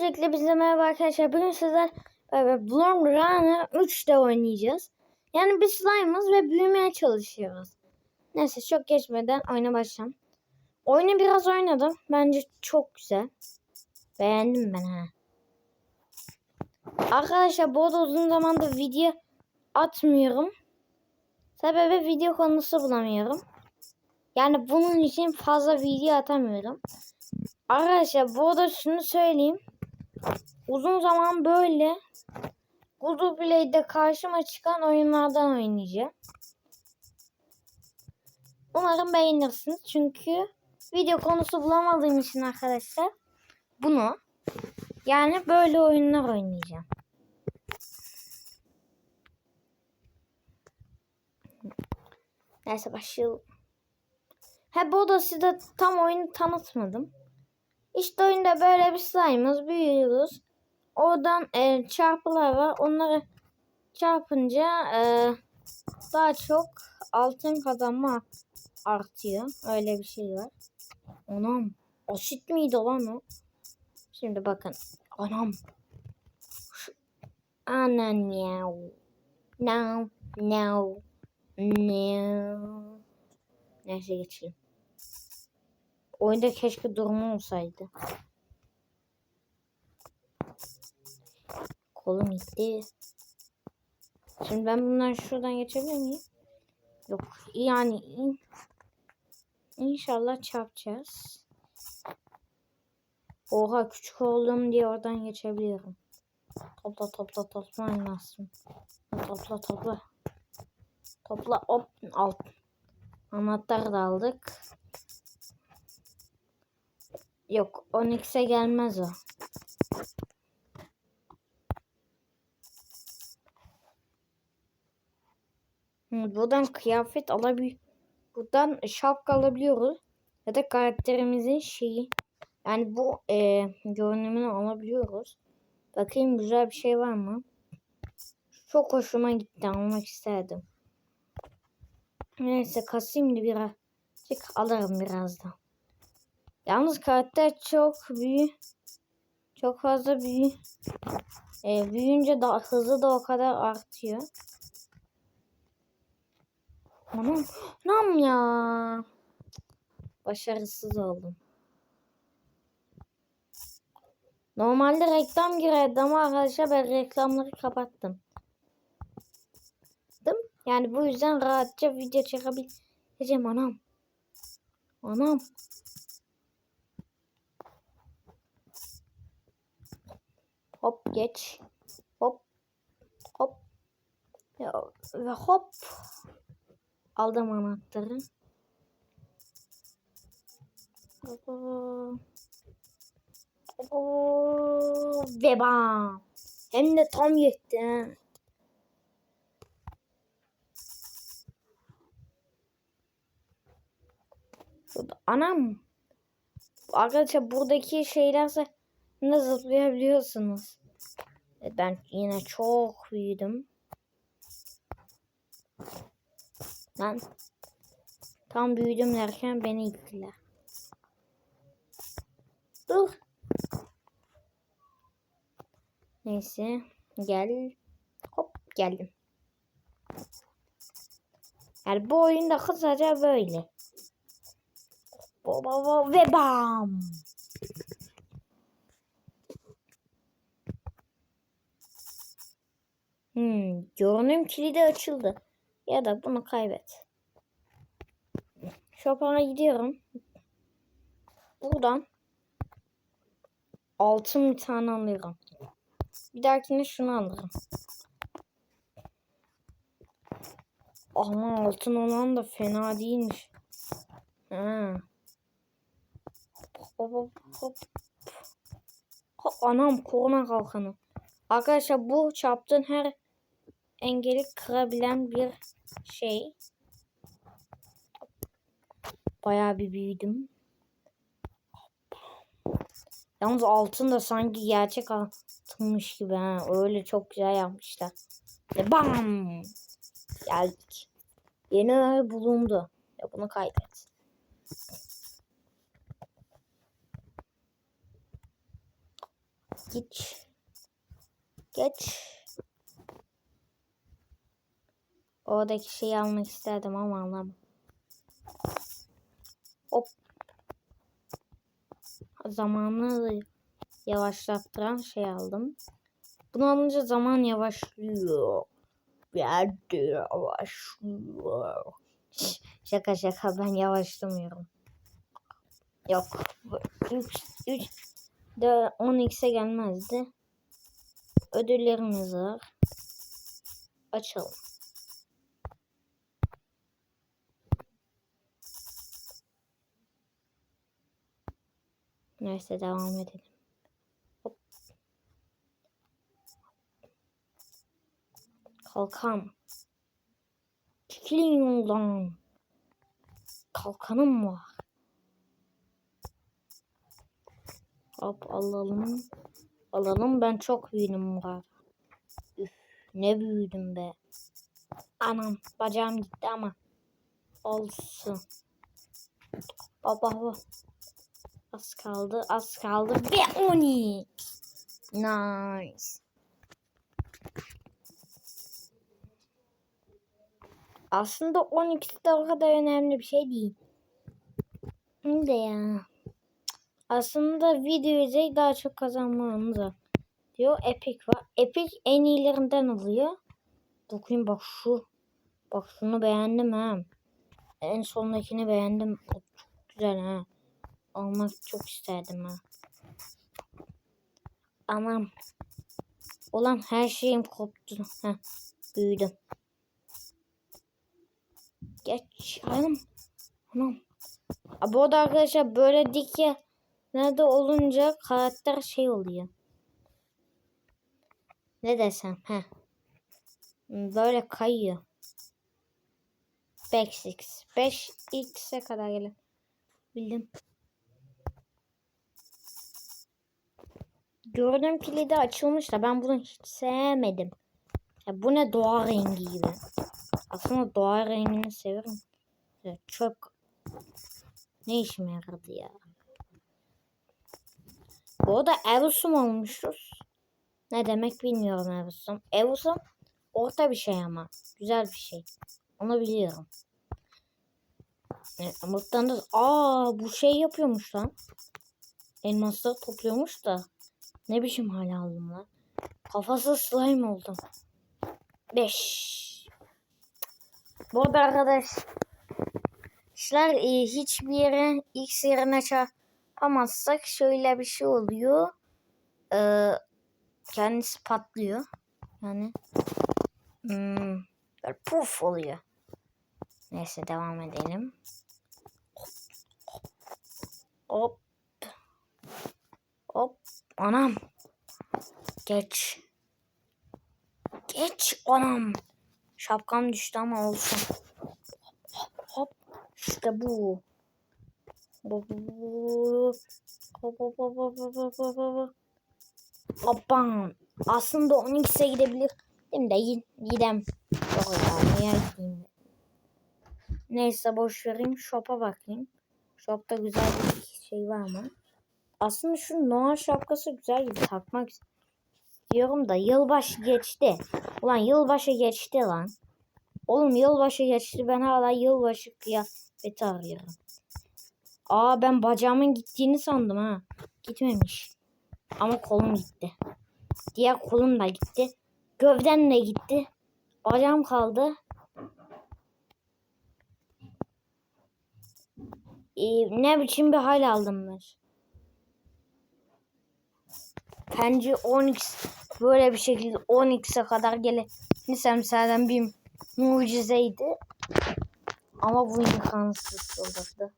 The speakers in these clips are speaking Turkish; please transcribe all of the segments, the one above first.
Öncelikle bize merhaba arkadaşlar. Bugün sizler beraber Bloom Runner 3'te oynayacağız. Yani biz slime'ız ve büyümeye çalışıyoruz. Neyse çok geçmeden oyuna başlayalım. Oyunu biraz oynadım. Bence çok güzel. Beğendim ben ha. Arkadaşlar bu arada uzun zamandır video atmıyorum. Sebebi video konusu bulamıyorum. Yani bunun için fazla video atamıyorum. Arkadaşlar bu arada şunu söyleyeyim. Uzun zaman böyle Google Play'de karşıma çıkan oyunlardan oynayacağım. Umarım beğenirsiniz. Çünkü video konusu bulamadığım için arkadaşlar bunu yani böyle oyunlar oynayacağım. Neyse başlayalım. He bu da size tam oyunu tanıtmadım. İşte oyunda böyle bir slime'ız büyüyoruz. Oradan e, çarpılar var. Onları çarpınca e, daha çok altın kazanma artıyor. Öyle bir şey var. Anam. Asit miydi lan o? Şimdi bakın. Anam. Şu- Anan ya. No. No. No. Neyse geçelim. Oyunda keşke durumu olsaydı. Kolum gitti. Şimdi ben bundan şuradan geçebilir miyim? Yok. Yani in- inşallah çarpacağız. Oha küçük oldum diye oradan geçebiliyorum. Topla topla topla lazım. Topla topla. Topla hop alt. Anahtarı da aldık. Yok Onyx'e gelmez o. Buradan kıyafet alabiliyor. Buradan şapka alabiliyoruz. Ya da karakterimizin şeyi. Yani bu e, görünümünü alabiliyoruz. Bakayım güzel bir şey var mı? Çok hoşuma gitti. Almak isterdim. Neyse kasayım da birazcık alırım birazdan. Yalnız karakter çok büyük. Çok fazla büyük. E, büyüyünce daha hızı da o kadar artıyor. Anam, anam ya. Başarısız oldum. Normalde reklam girerdi ama arkadaşlar ben reklamları kapattım. Yani bu yüzden rahatça video çekebileceğim anam. Anam. Hop geç. Hop. Hop. Ya, ve hop. Aldım anahtarı. Ve bam. Hem de tam yetti. anam. Arkadaşlar buradaki şeylerse ne zıplayabiliyorsunuz. E, Ben yine çok büyüdüm. Ben tam büyüdüm derken beni ittiler. Dur. Neyse gel. Hop geldim. Yani bu oyunda kısaca böyle. Baba ve bam. Hmm, görünüm kilidi açıldı. Ya da bunu kaybet. Shop'a gidiyorum. Buradan altın bir tane alıyorum. Bir dahakine şunu alırım. Ama altın olan da fena değilmiş. Ha. Anam korona kalkanı. Arkadaşlar bu çarptığın her engeli kırabilen bir şey. Bayağı bir büyüdüm. Yalnız altın da sanki gerçek altınmış gibi ha. Öyle çok güzel yapmışlar. Ve bam! Geldik. Yeni bulundu. Ya bunu kaydet. Geç. Geç. Oradaki şeyi almak isterdim ama alamam. Hop. Zamanı yavaşlattıran şey aldım. Bunu alınca zaman yavaşlıyor. Bir de yavaşlıyor. Şaka şaka ben yavaşlamıyorum. Yok. 3 3 de 10x'e gelmezdi. Ödüllerimiz var. Açalım. Neyse devam edelim. Hop. Kalkan. Çekilin yoldan. Kalkanım var. Hop alalım. Alalım ben çok büyüdüm var. Üf, ne büyüdüm be. Anam bacağım gitti ama. Olsun. Baba baba. Az kaldı az kaldı. Ve 12. Nice. Aslında 12 de o kadar önemli bir şey değil. Ne ya. Aslında video izleyip daha çok kazanmamız var. Diyor Epic var. Epic en iyilerinden oluyor. Bakayım bak şu. Bak şunu beğendim ha. En sondakini beğendim. Çok güzel ha. Almak çok isterdim ha. Anam. Ulan her şeyim koptu. Heh, büyüdüm. Geç. Anam. Anam. Bu arada arkadaşlar böyle dik ya nerede olunca karakter şey oluyor. Ne desem he. Böyle kayıyor. 5x. 5x'e kadar gelin. Bildim. Gördüğüm kilidi açılmış da ben bunu hiç sevmedim. Ya bu ne doğa rengi gibi. Aslında doğa rengini seviyorum. Ya çok ne işime yaradı ya. Bu arada Evus'um olmuşuz. Ne demek bilmiyorum Evus'um. Evus'um orta bir şey ama. Güzel bir şey. Onu biliyorum. Evet, Umut'tan aa bu şey yapıyormuş lan. Elmasları topluyormuş da. Ne biçim hale aldım lan. Kafası slime oldum. 5. Bu arada arkadaşlar e, hiçbir yere x yerine çarpamazsak şöyle bir şey oluyor. Ee, kendisi patlıyor. Yani hmm, böyle puf oluyor. Neyse devam edelim. Hop. Anam. Geç. Geç anam. Şapkam düştü ama olsun. Hop hop. İşte bu. Hop hop hop hop hop hop hop hop. Hoppan. Aslında 12'se gidebilir. Değil de gidem. Yok ya niye gideyim. Neyse boş vereyim. Shop'a bakayım. Shop'ta güzel bir şey var mı? Aslında şu Noah şapkası güzel gibi takmak istiyorum da yılbaşı geçti. Ulan yılbaşı geçti lan. Oğlum yılbaşı geçti ben hala yılbaşı kıyafeti arıyorum. Aa ben bacağımın gittiğini sandım ha. Gitmemiş. Ama kolum gitti. Diğer kolum da gitti. Gövden de gitti. Bacağım kaldı. Ee, ne biçim bir hal aldım ben. Bence 10x böyle bir şekilde 10x'e kadar gelirsem zaten bir mucizeydi. Ama bu imkansız olurdu.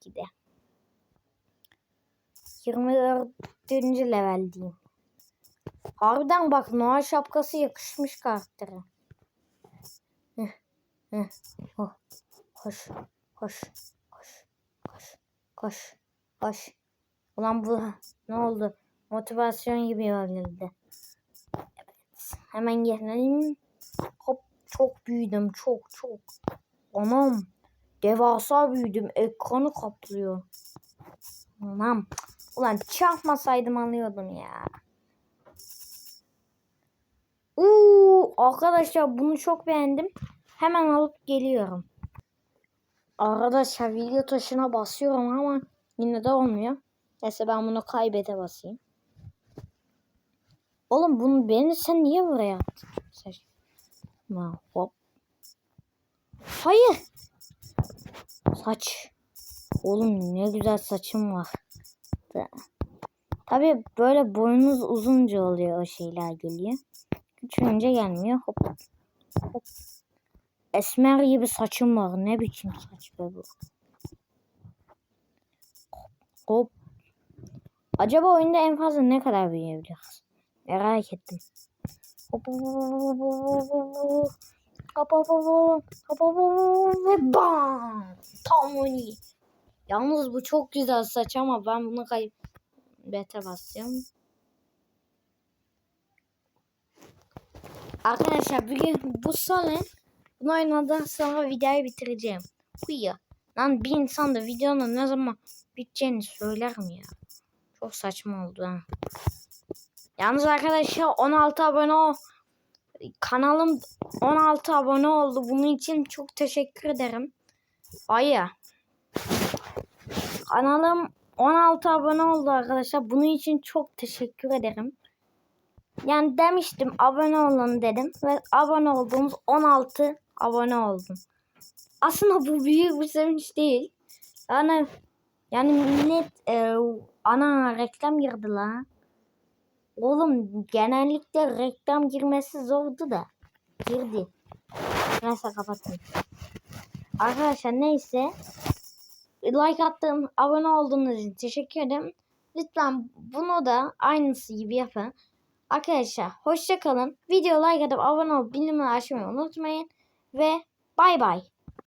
Gide. 24. leveldeyim. Harbiden bak Noah şapkası yakışmış karaktere. Oh. Koş, koş, koş, koş, koş, koş. Ulan bu ne oldu? Motivasyon gibi geldi. Evet. Hemen gelelim. Hop çok büyüdüm. Çok çok. Anam. Devasa büyüdüm. Ekranı kaplıyor. Anam. Ulan çarpmasaydım alıyordum ya. Uuu arkadaşlar bunu çok beğendim. Hemen alıp geliyorum. Arkadaşlar video taşına basıyorum ama yine de olmuyor. Neyse ben bunu kaybete basayım. Oğlum bunu beni sen niye buraya attın? Hop. Hayır. Saç. Oğlum ne güzel saçım var. Tabii böyle boyunuz uzunca oluyor o şeyler geliyor. Küçülünce gelmiyor. Hop. Hop. Esmer gibi saçım var. Ne biçim saç be bu. Hop. Acaba oyunda en fazla ne kadar büyüyebiliriz? Merak ettim. Ve bam. Tam onu. Yalnız bu çok güzel saç ama ben bunu kaybete basacağım. Arkadaşlar bugün bu son el. Bunu oynadıktan sonra videoyu bitireceğim. Kuyu. Lan bir insan da videonun ne zaman biteceğini söyler mi ya? Çok saçma oldu ha. Yalnız arkadaşlar 16 abone ol. Kanalım 16 abone oldu. Bunun için çok teşekkür ederim. Aya. Kanalım 16 abone oldu arkadaşlar. Bunun için çok teşekkür ederim. Yani demiştim abone olun dedim ve abone olduğumuz 16 abone oldum. Aslında bu büyük bir sevinç değil. Yani yani millet e, ana reklam girdi la. Oğlum genellikle reklam girmesi zordu da. Girdi. Neyse kapatın. Arkadaşlar neyse. Like attığım, abone olduğunuz için teşekkür ederim. Lütfen bunu da aynısı gibi yapın. Arkadaşlar hoşça kalın. Video like atıp abone olup bildirimleri açmayı unutmayın. Ve bay bay.